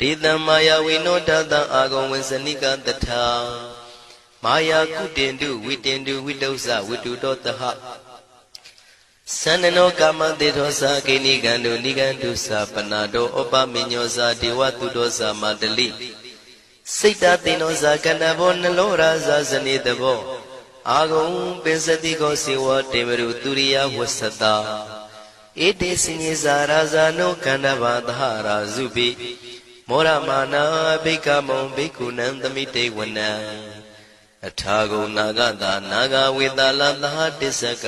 ဒေတံမာယာဝိနောတတံအာဂုံဝေစနိကတထာမာယာကုတင်တုဝိတင်တုဝိတုဇဝိတုတောတဟသန္နနောကာမတေသောသာကိနိကံတုနိကံတုသာပနာတောဩပမညောသာဒေဝတုတောသာမတလိစိတ်တသိနောသာကဏဘောနှလောရာသာဇနေတဘောအာဂုံပင်စတိကောစေဝတေမရုသူရိယဝဆတာဧတေစင်္ဇာရာဇာနောကန္တဘာသဟရာဇုပိ မောရမာနာဘိကမုံဘိက္ခုနံသမိတေဝနံအထာဂုံနာဂတာနာဂဝေတလသဟတစ္စက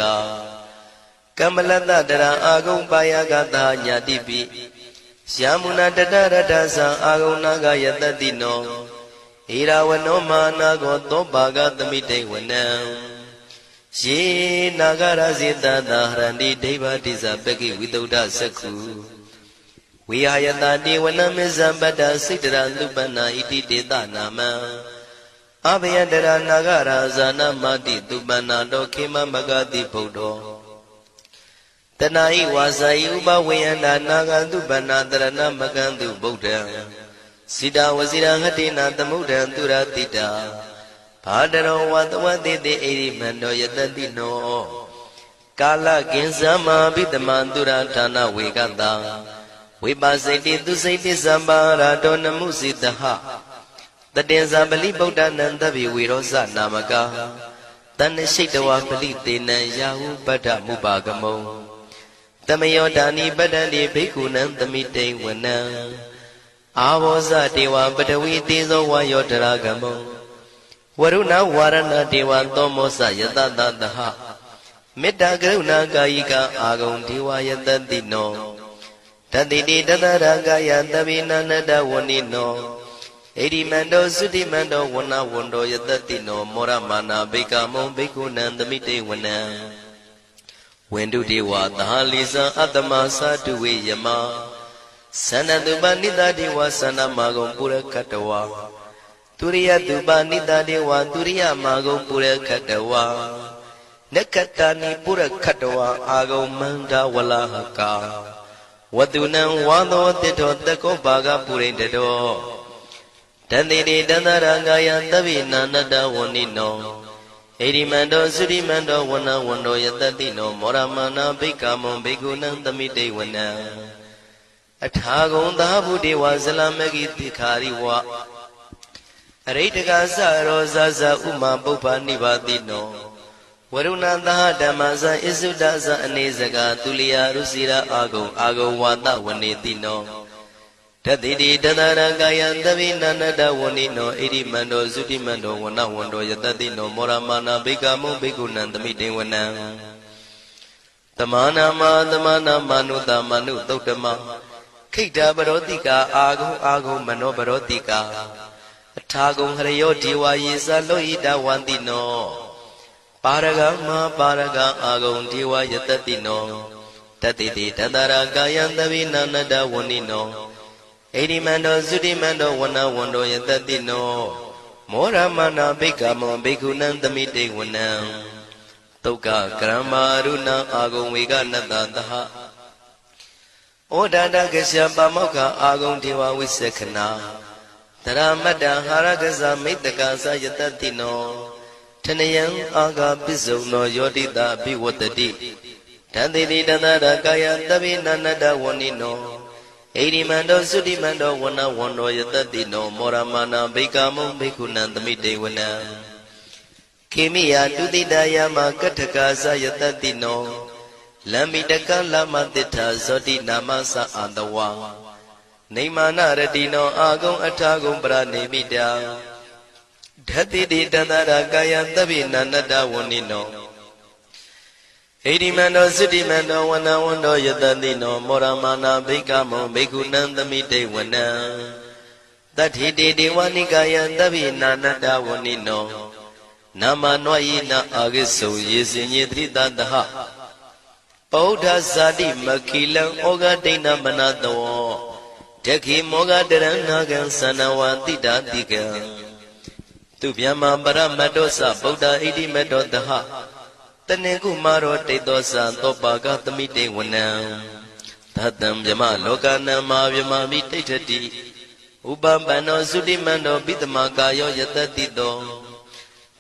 ကမ္မလတတရာအာဂုံပါယကတာညာတိပိယာမုနာတတရတသံအာဂုံနာဂယတတိနောဣရာဝနောမာနာကောသောပါကသမိတေဝနံယေနာဂရဇေတသာဟရန္တိဒိဗ္ဗတိဇပကိဝိတုဒ္ဓသက္ခု ဝိဟာယတတိဝနမေဇံပတ္တစိတ္တရလူပနာဣတိတေတနာမံအဘယတရနာဂရာဇာနာမတိသူပနာတောခေမမဂတိဗုဒ္ဓောတဏှိဝါစာယဥပဝေယန္တာနာဂတုပနာတရဏမကံတုဗုဒ္ဓံစိတာဝစီရဟတိနာသမုဒ္ဒံသူရတိတာဘာတရောဝတဝတိတိအိရိမန္တောယတတိနောကာလကင်ဇမဘိတမံသူရဌာနဝေကတာ ဝိပါစိတိသူစိတိသမ္ပါရာတောနမှုစိတဟတတင်္ဇာပလိဗုဒ္ဓနံတဗ္ဗေဝေရောဇနာမကာတဏ္ဍရှိတဝပလိတေနံယာဟုပတ္ထမုပါကမုံတမယောဒာနိပတ္တန္တိဘိက္ခုနံသမိတိဝနံအာဘောဇတေဝပတဝီတေဇောဝါယောတရာကမောဝရုဏဝါရဏတေဝသောမောစယတတတဟမေတ္တာကရုဏာကာယိကအာဂုံဒေဝယတတိနော တတိတိတတရာကာယတပိနန္တဝဏိနောဣတိမန္တောသုတိမန္တောဝဏဝန္တောယတတိနောမောရမာနာဘိကမုံဘိက္ခုနံသမိတေဝနံဝန္တုတေဝသဟလိဇံအတ္တမသာတုဝေယမသန္နတုပနိတတိဝသန္နမာဂုံပုရခတဝါသူရိယတုပနိတတိဝသူရိယမာဂုံပုရခတဝါနကတနိပုရခတဝါအာဂုံမန္တဝလဟကာ ဝတုနံဝါသောတိတောတကောဘာဂပုရိတတောတန်တိတိတန္တရကာယသဗ္ဗိနာနတဝဏိနောဣရိမန္တောသုရိမန္တောဝနဝန္တောယတတိနောမောရမနာဘိက္ခမုံဘိက္ခုနံသမိတေဝနံအထာဂုံသာဘုဒေဝဇလမဂိတိခာရိဝအရိတကသရောဇဇဥမာပုပ္ပနိဗ္ဗာတိနော ဝရုဏသဟဓမ္မဇံဣစုဒဇံအနေစကာသူလျာရုစီရာအာဂုံအာဂုံဝါဒဝနေတိနောတတိတိတတရကာယံတပိနန္တဝဏိနောဣရိမန္တောသုတိမန္တောဝနဝန္တောယတတိနောမောရမာနာဘိကမုဘိကုဏံသမိတေဝနံတမနာမသမနာမနုတမနုသုတ်တမခိတ္တပရောတိကာအာဂုံအာဂုံမနောပရောတိကာအထာဂုံဟရယောဒေဝယေသလောဣတဝန္တိနော ပါရဂမပါရဂအာဂုံဒေဝယတတိနောတတိတိတတရာကာယံတဝိနာနတဝဏိနောဣတိမန္တောသုတိမန္တောဝနဝန္တောယတတိနောမောရမနာဘိက္ခမောဘိက္ခုနံသမိတေဝနံတုတ်ကကရမရုဏအာဂုံဝေကနတသဟဩဒန္တကရှပါမောက္ခအာဂုံဒေဝဝိသခနာတရမတ္တဟာရကဇမိတ္တကသယတတိနော ထနယံအာဂပစ္စုံနောယောတိတာအပိဝတ္တိတန်တိတိတန္တရကာယတပိနန္တဝဏိနောဣရိမန္တောသုတိမန္တောဝနဝန္တောယတတိနောမောရမနာဘိကာမုံဘိက္ခုနံသမိတေဝနံခေမိယတုတိတယမကထကာသယတတိနောလမ္မိတကလမတိထာဇောတိနာမသအာတဝါနေမာနရတိနောအာဂုံအထာဂုံပရနေမိတာ ဓတိတိတန္တရာကာယသဗ္ဗိနန္တဝဏိနောဣတိမန္တောသုတိမန္တောဝနဝန္တောယတတိနောမောရမနာဘိကမောဘိက္ခုနံသမိတေဝနံတတိတိဒေဝနိကာယသဗ္ဗိနာနတဝဏိနောနာမနွာယိနာအာဂိစုယေစင်ညေတိတတဟပောဓဇာတိမခိလံဩဃဒိဏမနတောတခိမောဃတရဏကံသနဝတိတာတိကံ သူဗျမပရမတ္တောသဗုဒ္ဓဣတိမတ္တောတဟတနေကုမာရောတိတ်သောသံသောပါကသမိတေဝနံသတံဗျမလောကနံမာဗျမမိတိဋ္ဌတိဩဥပပန္နောသုတိမန္တောပိတမကာယောယတတိတော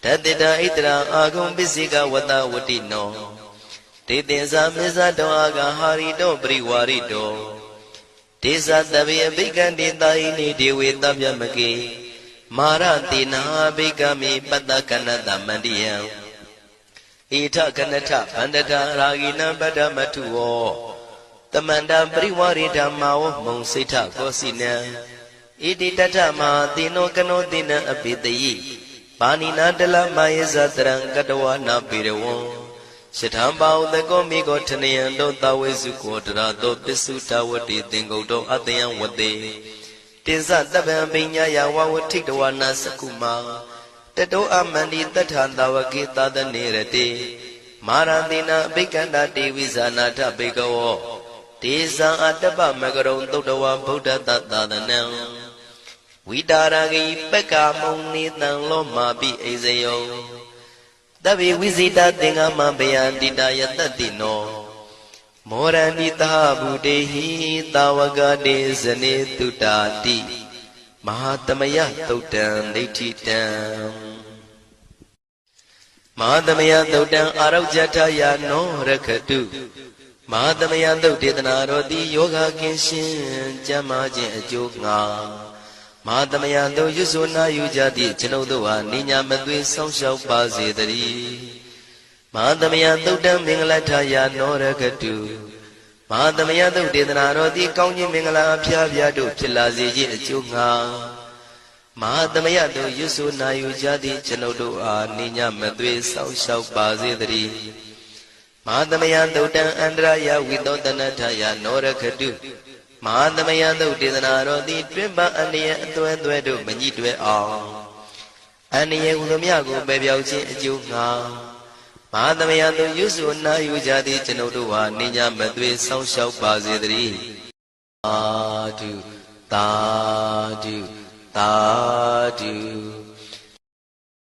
တတေတဣတရာအာဂုံပစ္စိကဝတဝတိနောဒေတင်္စာမေဇတောအာဂဟာရိတောပရိဝါရိတောဒေသတဗေအဘိကံတေတာယိနေဒေဝေတဗျမကေ မာရတေနာဘိကမေပတ္တကနတမန္တိယံဣထကနထဗန္တတာရာဂိနံပတ္တမထုဝောတမန္တပရိဝါရိဓမ္မာဝမုံစိဋ္ဌကောစီနံဣတိတထမဟာတိနောကနောတိနံအပိတယိပါဏိနာတလမယေဇတရံကတဝနာပေရဝံရှထံပါဥတကောမိကောထနယံတောတဝေစုကောတရာတောပစ္စုတဝတိသင်္ကုတ်တောအတယံဝတေ တင်စတပံပိညာယဝဝထိတဝနာစကုမာတတောအမန္တိတထံတဝကေသာသနေရတေမာရတိနာအဘိကန္တာတေဝိဇာနာထဘေကဝောဒေဇံအတ္တပမကရုံသုတ်တဝဗုဒ္ဓတသာသနံဝိတာရဂိပက္ခမုံနေတံလောမာပိအိဇယောတဗ္ဗေဝိဇိတသင်္ဃမဘယန္တိတယတတိနော မောရဏိသဗုတေဟိတာဝကတေဇနေတုတာတိမဟာတမယသုတ်တံဒိဋ္ဌိတံမဟာတမယသုတ်တံအာရောဇထယာနောရခတုမဟာတမယသုတ်ဒေသနာတော်သည်ယောဂကင်းရှင်းကျမ်းမာခြင်းအကျိုးငှာမဟာတမယတို့ရွစွနာယူကြသည့်ကျွန်ုပ်တို့ဟာနိညာမသွေဆောင်းလျှောက်ပါစေတည်း မဟာတမယသုတ်တံမင်္ဂလထယာနောရခတုမဟာတမယသုတ်ဒေသနာတော်သည်ကောင်းခြင်းမင်္ဂလာအဖျားဖျားတို့ဖြစ်လာစေခြင်းအကျိုးငှာမဟာတမယတို့ရွစွနာယူကြသည့်ကျွန်ုပ်တို့အားနိညာမသွေဆောင်းလျှောက်ပါစေတည်းမဟာသမယသုတ်တံအန္တရာယဝိသောတနထယနောရခတုမဟာသမယသုတ်ဒေသနာတော်သည်တွင်ပအန္တရာအသွဲသွဲတို့မညိတွဲအောင်အန္တရာဟူသည်မြကိုပယ်ပြောက်ခြင်းအကျိုးငှာ မဟာသမယသုတ်ရွစုနာယူကြသည့်ကျွန်ုပ်တို့ဟာနိညာမသွေဆောင်းလျှောက်ပါစေတည်းသာဓုသာဓုသာဓု